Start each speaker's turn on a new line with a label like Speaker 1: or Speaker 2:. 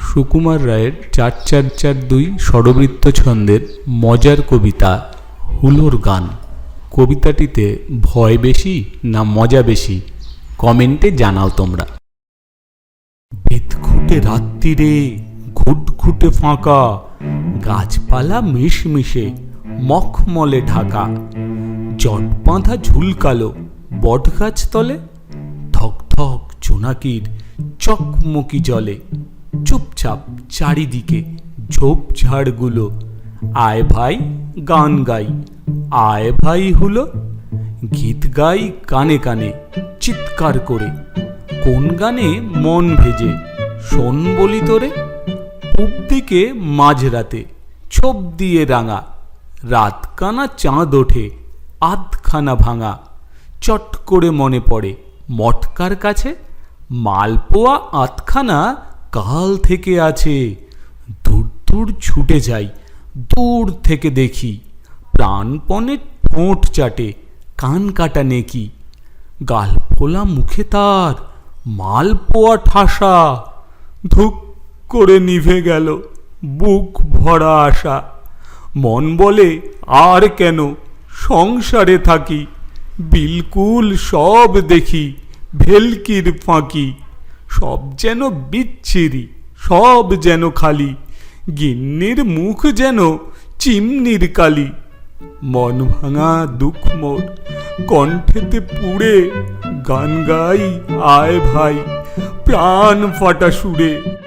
Speaker 1: সুকুমার রায়ের চার চার চার দুই ষড়বৃত্ত ছন্দের মজার কবিতা হুলোর গান। কবিতাটিতে ভয় বেশি না মজা বেশি? কমেন্টে জানাও তোমরা। বিদঘুটে রাত্রিরে, ঘুটঘুটে ফাঁকা, গাছপালা মিশমিশে, মখমলে ঢাকা। জট বাঁধা ঝুলকালো বটগাছ তলে থক থক জোনাকির চকমকি জলে। চুপচাপ চারিদিকে ঝোপঝাড়গুলো আয় ভাই, গান গাই। আয় ভাই হলো, গীত গাই কানে কানে, চিৎকার করে। কোন গানে মন ভেজে? শোন বলি তোরে। পূব দিকে মাঝরাতে, ছোপ দিয়ে রাঙা। রাতকানা চাঁদ ওঠে, আধখানা ভাঙা। চট করে মনে পড়ে মটকার কাছে। মালপোয়া আধখানা কাল থেকে আছে। দূর দূর ছুটে যাই, দূর থেকে দেখি। প্রাণপণে ঠোঁট চাটে, কান কাটা নেকি। গাল ফোলা মুখে তার, মালপোয়া ঠাসা। ধুক করে নিভে গেল বুক ভরা আশা। মন বলে, আর কেন? সংসারে থাকি, বিলকুল সব দেখি। ভেলকির ফাঁকি, সব যেন বিচ্ছিরি, সব যেন খালি, গিন্নির মুখ যেন চিমনির কালি। মন ভাঙা দুঃখ মোর, কণ্ঠেতে পুড়ে, গান গাই, আয় ভাই, প্রাণ ফাটা সুরে।